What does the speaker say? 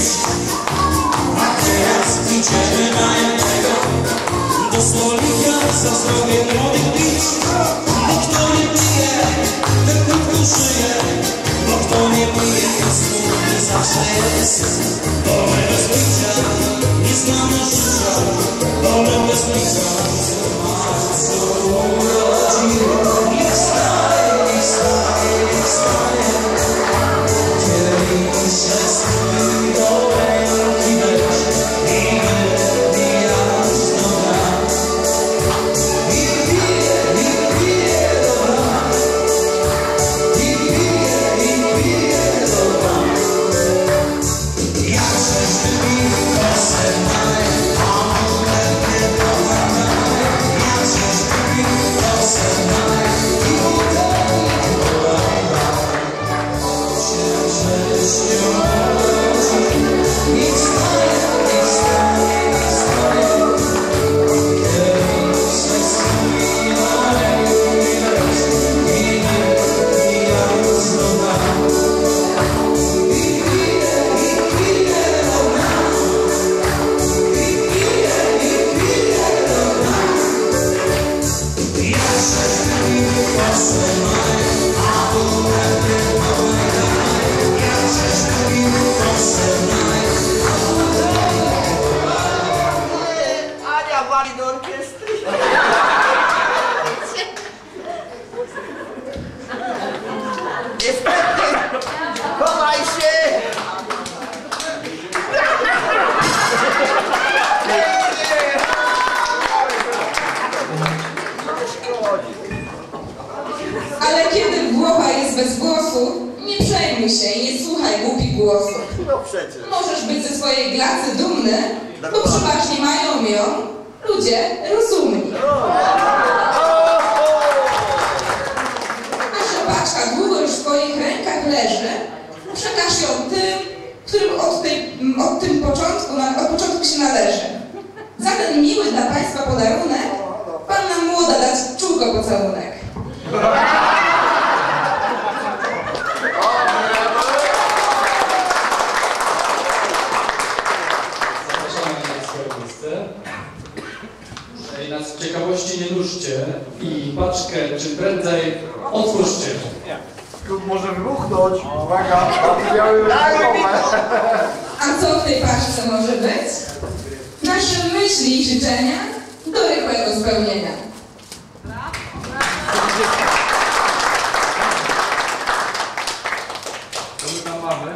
pić A teraz idziemy na jednego Do stolika za zdrowie młodych pić Bo kto nie pije, ten krótko żyje Bo kto nie pije, jest smutny zawsze jest Bo my bez picia nie znamy życia Bo my bez picia Ania wali do orkiestry. Niestety, chowaj się! Ale kiedy głowa jest bez głosu, nie przejmuj się i nie słuchaj głupich głosów. No przecież. Możesz być ze swojej klasy dumny, bo przeważnie mają ją ludzie rozumni. A że paczka długo już w twoich rękach leży, przekaż ją tym, którym od, tej, od tym początku, od początku się należy. Za ten miły dla Państwa podarunek, Panna młoda dać czółko pocałunek. Z ciekawości nie nużcie i paczkę czym prędzej otwórzcie. Klub może wybuchnąć. Uwaga, materiały wybuchowe. A co w tej paczce może być? Nasze myśli i życzenia do rychłego spełnienia. Co my tam mamy?